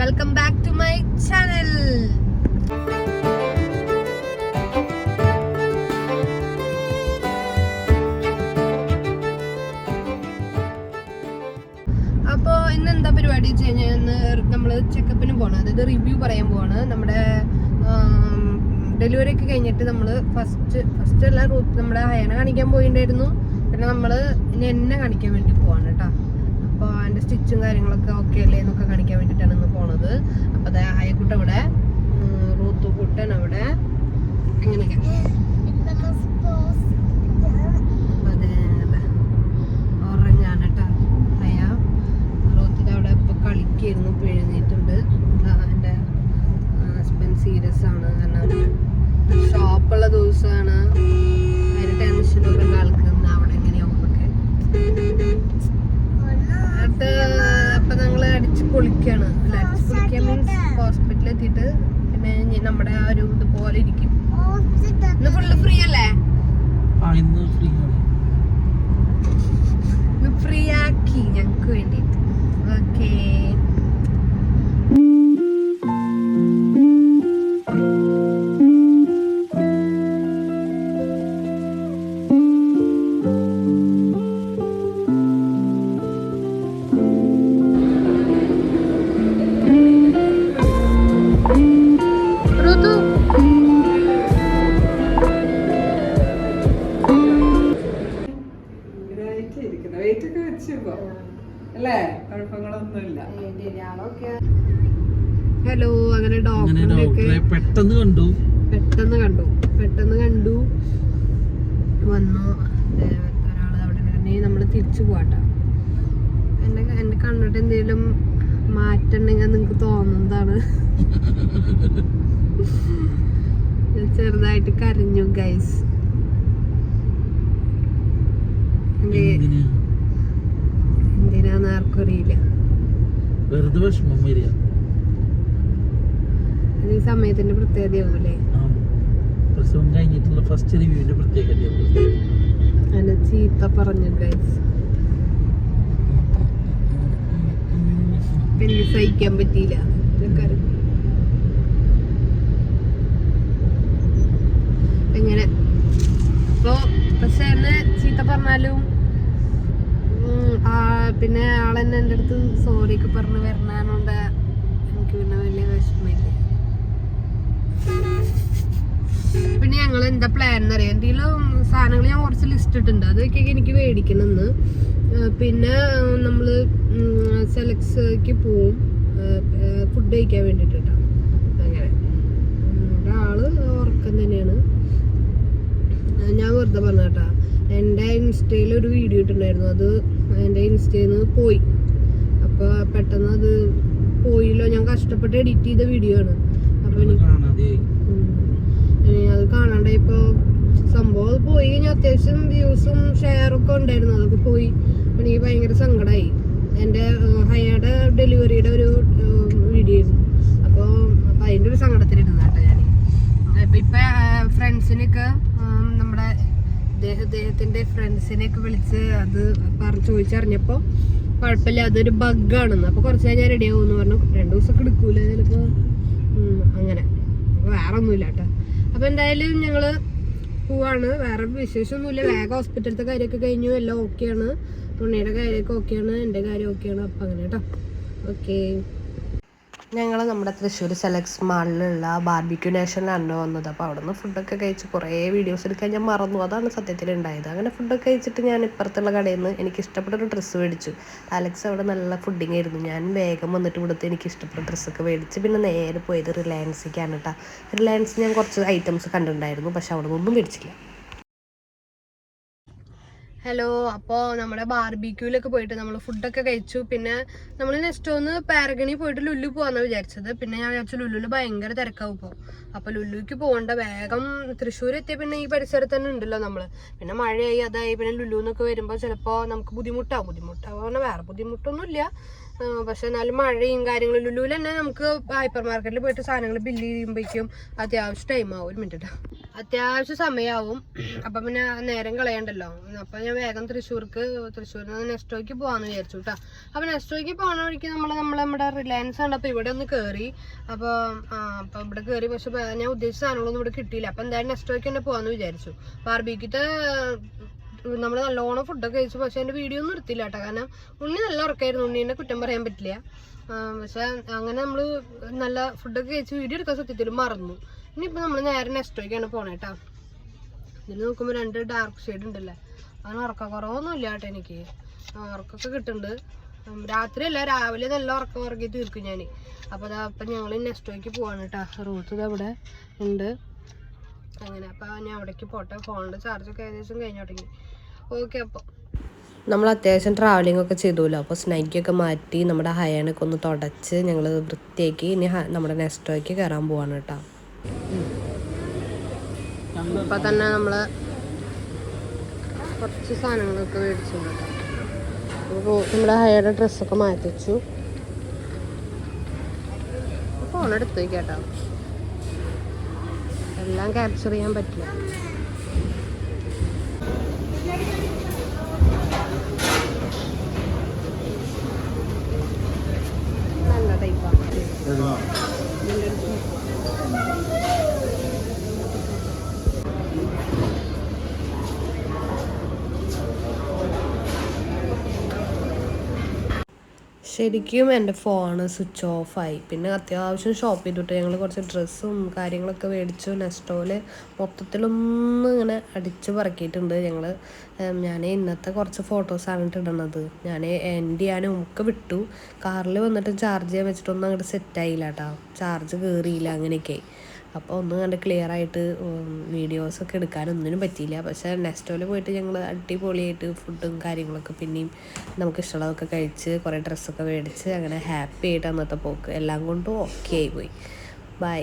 Welcome back to my channel അപ്പോ ഇന്ന് എന്താ പരിപാടി വെച്ച് കഴിഞ്ഞാൽ ഇന്ന് നമ്മൾ ചെക്കപ്പിന് പോകണം അതായത് റിവ്യൂ പറയാൻ പോവാണ്. നമ്മുടെ ഡെലിവറി ഒക്കെ കഴിഞ്ഞിട്ട് നമ്മൾ ഫസ്റ്റ് ഫസ്റ്റ് റൂത്ത് നമ്മുടെ ഹയന കാണിക്കാൻ പോയിണ്ടായിരുന്നു. പിന്നെ നമ്മൾ ഇനി എന്നെ കാണിക്കാൻ വേണ്ടി പോവാണ് കേട്ടോ. അപ്പോൾ അതിന്റെ സ്റ്റിച്ചും കാര്യങ്ങളൊക്കെ ഓക്കെ അല്ലേ എന്നൊക്കെ കാണിക്കാൻ വേണ്ടിയിട്ടാണ് ഇന്ന് പോണത്. അപ്പോൾ അതായത് ഹയക്കുട്ട അവിടെ. ഉം, കുട്ടൻ അവിടെ. അങ്ങനെയൊക്കെ. എത്തിയിട്ട് പിന്നെ നമ്മുടെ ആ ഒരു ഇതുപോലെ ഇരിക്കും. ഇന്ന് ഫുള്ള് ഫ്രീ അല്ലേ? ഫ്രീ ആക്കി ഞങ്ങൾക്ക് വേണ്ടിയിട്ട്. ഓക്കേ കുഴപ്പങ്ങളൊന്നുമില്ല. ഹലോ അങ്ങനെ ഡോക്ടറെ പെട്ടെന്ന് കണ്ടു. പെട്ടെന്ന് കണ്ടു. പെട്ടെന്ന് കണ്ടു. വന്നു. ദേ ഒരാൾ അവിടെ ഉണ്ടെങ്കിൽ നമ്മൾ തിരിച്ചു പോവാട്ടോ. എന്നെ എന്നെ കണ്ടിട്ട് എന്തെങ്കിലും മാറ്റണ്ടെങ്കിൽ നിങ്ങൾക്ക് തോന്നുന്നതാണ്. ഞാൻ ചെറുതായിട്ട് കരഞ്ഞു ഗൈസ് എന്തിനാ? വെറുതെ വിഷമം വരിക. ഈ സമയത്തിന്റെ പ്രത്യേകതയാവൂലേ ആ. പ്രസവം കഴിഞ്ഞിട്ടുള്ള ഫസ്റ്റ് റിവ്യൂവിന്റെ പ്രത്യേകത എന്നെ ചീത്ത പറഞ്ഞു ഗൈസ് പിന്നെ സഹിക്കാൻ പറ്റിയില്ല. എങ്ങനെ? ഇപ്പോ പക്ഷെ എന്നെ ചീത്ത പറഞ്ഞാലും പിന്നെ ആളെന്നെ എന്റെ അടുത്ത് സോറി ഒക്കെ പറഞ്ഞ് വരണോണ്ട് എനിക്ക് പിന്നെ വലിയ വിഷമില്ല പിന്നെ ഞങ്ങൾ എന്താ പ്ലാൻ എന്നറിയാം എന്തെങ്കിലും സാധനങ്ങൾ ഞാൻ കുറച്ച് ലിസ്റ്റ് ഇട്ടുണ്ട് അതൊക്കെ എനിക്ക് മേടിക്കണമെന്ന് പിന്നെ നമ്മൾ സെലക്ട്സ്ക്ക് പോവും. ഫുഡ് കഴിക്കാൻ വേണ്ടിയിട്ട് അങ്ങനെ. ആൾ ഉറക്കം തന്നെയാണ്. ഞാൻ വെറുതെ പറഞ്ഞ കേട്ടാ എന്റെ ഇൻസ്റ്റയിൽ ഒരു വീഡിയോ ഇട്ടിട്ടുണ്ടായിരുന്നു. അത് എന്റെ ഇൻസ്റ്റയിൽ നിന്ന് പോയി. അപ്പോൾ പെട്ടെന്ന് അത് പോയില്ലോ. ഞാൻ കഷ്ടപ്പെട്ട് എഡിറ്റ് ചെയ്ത വീഡിയോ ആണ്. അപ്പോൾ എനിക്ക് അത് കാണാണ്ട് ഇപ്പോൾ സംഭവം അത് പോയി കഴിഞ്ഞാൽ അത്യാവശ്യം വ്യൂസും ഷെയറൊക്കെ ഉണ്ടായിരുന്നു. അതൊക്കെ പോയി. അപ്പൊ എനിക്ക് ഭയങ്കര സങ്കടമായി എന്റെ ഹയയുടെ ഡെലിവറിയുടെ ഒരു വീഡിയോ ആയിരുന്നു. അപ്പോൾ അപ്പോൾ അതിന്റെ ഒരു സങ്കടത്തിലിരുന്നു കേട്ടോ ഞാൻ ഇപ്പം ഇപ്പം ഫ്രണ്ട്സിനൊക്കെ ഇദ്ദേഹ ഇദ്ദേഹത്തിന്റെ ഫ്രണ്ട്സിനെയൊക്കെ വിളിച്ച് അത് പറഞ്ഞു ചോദിച്ചറിഞ്ഞപ്പോൾ കുഴപ്പമില്ല അതൊരു ബഗ്ഗാണെന്ന് അപ്പോൾ കുറച്ച് കഴിഞ്ഞാൽ റെഡി ആവുമെന്ന് പറഞ്ഞു. രണ്ട് ദിവസമൊക്കെ എടുക്കൂല ചിലപ്പോൾ അങ്ങനെ. വേറെ ഒന്നുമില്ല കേട്ടോ. അപ്പൊ എന്തായാലും ഞങ്ങൾ പോവാണ്. വേറെ വിശേഷമൊന്നുമില്ല. വേഗം ഹോസ്പിറ്റലത്തെ കാര്യമൊക്കെ കഴിഞ്ഞു. എല്ലാം ഓക്കെയാണ് തുണിയുടെ കാര്യമൊക്കെ ഓക്കെയാണ് എന്റെ കാര്യം ഓക്കെയാണ് അപ്പം അങ്ങനെ കേട്ടോ. ഓക്കെ ഞങ്ങൾ നമ്മുടെ തൃശ്ശൂർ സെലക്സ് മാളിലുള്ള ബാർബിക്യൂ നേഷനിലാണ് വന്നത്. അപ്പോൾ അവിടെ നിന്ന് ഫുഡൊക്കെ കഴിച്ച് കുറേ വീഡിയോസ് എടുക്കാൻ ഞാൻ മറന്നു. അതാണ് സത്യത്തിൽ ഉണ്ടായത് അങ്ങനെ ഫുഡൊക്കെ കഴിച്ചിട്ട് ഞാൻ ഇപ്പുറത്തുള്ള കടയിൽ നിന്ന് എനിക്ക് ഇഷ്ടപ്പെട്ട ഒരു ഡ്രസ്സ് മേടിച്ചു. അലക്സ് അവിടെ നല്ല ഫുഡിങ് ആയിരുന്നു. ഞാൻ വേഗം വന്നിട്ട് ഇവിടുത്തെ എനിക്ക് ഇഷ്ടപ്പെട്ട ഡ്രസ്സൊക്കെ മേടിച്ച് പിന്നെ നേരെ പോയത് റിലയൻസിക്കാണ് കേട്ടോ റിലയൻസ് ഞാൻ കുറച്ച് ഐറ്റംസ് കണ്ടിട്ടുണ്ടായിരുന്നു. പക്ഷെ അവിടെ നിന്നൊന്നും മേടിച്ചില്ല. ഹലോ അപ്പോൾ നമ്മുടെ ബാർബിക്യൂലൊക്കെ പോയിട്ട് നമ്മൾ ഫുഡൊക്കെ കഴിച്ചു. പിന്നെ നമ്മൾ നെക്സ്റ്റ് ഒന്ന് പാരഗണി പോയിട്ട് ലുല്ലു പോകാമെന്ന് വിചാരിച്ചത്. പിന്നെ ഞാൻ വിചാരിച്ചു ലുല്ലുൽ ഭയങ്കര തിരക്കാവും ഇപ്പോൾ അപ്പോൾ ലുല്ലുക്ക് പോകണ്ട വേഗം തൃശ്ശൂർ എത്തിയ പിന്നെ ഈ പരിസരത്ത് തന്നെ ഉണ്ടല്ലോ നമ്മൾ പിന്നെ മഴയായി അതായി പിന്നെ ലുല്ലു എന്നൊക്കെ വരുമ്പോൾ ചിലപ്പോൾ നമുക്ക് ബുദ്ധിമുട്ടാവും. ബുദ്ധിമുട്ടാവും പറഞ്ഞാൽ വേറെ ബുദ്ധിമുട്ടൊന്നുമില്ല പക്ഷെ എന്നാലും മഴയും കാര്യങ്ങളും ലുലുവിൽ തന്നെ നമുക്ക് ഹൈപ്പർ മാർക്കറ്റിൽ പോയിട്ട് സാധനങ്ങൾ ബില്ല് ചെയ്യുമ്പോഴേക്കും അത്യാവശ്യം ടൈം ആവും ഒരു മിനിറ്റ് അത്യാവശ്യം സമയമാവും അപ്പം പിന്നെ നേരം കളയണ്ടല്ലോ. അപ്പം ഞാൻ വേഗം തൃശ്ശൂർക്ക് തൃശ്ശൂരിൽ നിന്ന് നെസ്റ്റോയ്ക്ക് പോകാമെന്ന് വിചാരിച്ചു കേട്ടോ അപ്പം നെസ്റ്റോയ്ക്ക് പോകണ വഴിക്ക് നമ്മൾ നമ്മൾ നമ്മുടെ റിലയൻസ് ഉണ്ട് അപ്പോൾ ഇവിടെ ഒന്ന് കയറി അപ്പോൾ അപ്പോൾ ഇവിടെ കയറി പക്ഷെ ഞാൻ ഉദ്ദേശിച്ച സാധനങ്ങളൊന്നും ഇവിടെ കിട്ടിയില്ല. അപ്പോൾ എന്തായാലും നെസ്റ്റോയ്ക്ക് തന്നെ പോകാമെന്ന് വിചാരിച്ചു. ബാർബിക്കിട്ട് നമ്മൾ നല്ലോണം ഫുഡൊക്കെ കഴിച്ചു. പക്ഷെ എന്റെ വീഡിയോ ഒന്നും എടുത്തില്ല കേട്ടോ. കാരണം ഉണ്ണി നല്ല ഉറക്കായിരുന്നു. ഉണ്ണീനെ കുറ്റം പറയാൻ പറ്റില്ല. പക്ഷെ അങ്ങനെ നമ്മൾ നല്ല ഫുഡൊക്കെ കഴിച്ച് വീഡിയോ എടുക്കാൻ സത്യത്തിൽ മറന്നു. ഇനിയിപ്പോ നമ്മൾ നേരെ നെസ്റ്റോയ്ക്കാണ് പോണേ കേട്ടോ. ഇതിൽ നോക്കുമ്പോൾ രണ്ട് ഡാർക്ക് ഷെയ്ഡ് ഉണ്ടല്ലേ? അങ്ങനെ ഉറക്ക കുറവൊന്നും ഇല്ല കേട്ടോ എനിക്ക്. ഉറക്കമൊക്കെ കിട്ടുന്നുണ്ട്. രാത്രിയല്ല രാവിലെ നല്ല ഉറക്കം ഉറക്കി തീർക്കും ഞാൻ അപ്പോൾ അതാ അപ്പം ഞങ്ങൾ നെക്സ്റ്റോയ്ക്ക് പോവാണ് കേട്ടോ. റൂട്ട് അവിടെ ഉണ്ട്. അങ്ങനെ അപ്പോൾ ഞാൻ അവിടേക്ക് പോട്ടെ. ഫോണിന്റെ ചാർജൊക്കെ ഏകദേശം കഴിഞ്ഞു തുടങ്ങി. ഓക്കെ അപ്പോൾ നമ്മൾ അത്യാവശ്യം ട്രാവലിംഗ് ഒക്കെ ചെയ്തുല്ലോ. അപ്പോൾ സ്നൈക്കൊക്കെ മാറ്റി നമ്മുടെ ഹയാനൊക്കെ ഒന്ന് തുടച്ച് ഞങ്ങൾ വൃത്തിയാക്കി ഇനി നമ്മുടെ നെസ്റ്റോയ്ക്ക് കയറാൻ പോവാണ് കേട്ടോ. ഇപ്പം തന്നെ നമ്മൾ കുറച്ച് സാധനങ്ങളൊക്കെ മേടിച്ചു. കേട്ടോ നമ്മുടെ ഹയയുടെ ഡ്രസ്സൊക്കെ മാറ്റി വെച്ചു ഫോൺ എടുത്ത് കേട്ടോ എല്ലാം ക്യാപ്ചർ ചെയ്യാൻ പറ്റില്ല. うん。ശരിക്കും എന്റെ ഫോണ് സ്വിച്ച് ഓഫായി പിന്നെ അത്യാവശ്യം ഷോപ്പ് ചെയ്തിട്ട്. ഞങ്ങൾ കുറച്ച് ഡ്രസ്സും കാര്യങ്ങളൊക്കെ മേടിച്ചു. നെസ്റ്റോൽ മൊത്തത്തിലൊന്നും ഇങ്ങനെ അടിച്ചു പറക്കിയിട്ടുണ്ട് ഞങ്ങൾ ഞാൻ ഇന്നത്തെ കുറച്ച് ഫോട്ടോസാണ് ഇടണത് ഞാൻ എന്റെ ഞാൻ ഒക്കെ വിട്ടു. കാറിൽ വന്നിട്ട് ചാർജ് ചെയ്യാൻ വെച്ചിട്ടൊന്നും അങ്ങോട്ട് സെറ്റായില്ല കേട്ടോ ചാർജ് കയറിയില്ല അങ്ങനെയൊക്കെ. അപ്പോൾ ഒന്നും കണ്ട് ക്ലിയർ ആയിട്ട് വീഡിയോസൊക്കെ എടുക്കാനൊന്നിനും പറ്റിയില്ല. പക്ഷേ നെക്സ്റ്റോയിൽ പോയിട്ട് ഞങ്ങൾ അടിപൊളിയായിട്ട് ഫുഡും കാര്യങ്ങളൊക്കെ പിന്നെയും നമുക്ക് ഇഷ്ടമുള്ളതൊക്കെ കഴിച്ച് കുറേ ഡ്രസ്സൊക്കെ മേടിച്ച് അങ്ങനെ ഹാപ്പി ആയിട്ട് അന്നത്തെ പോക്ക് എല്ലാം കൊണ്ടും ഓക്കെ ആയി പോയി. ബൈ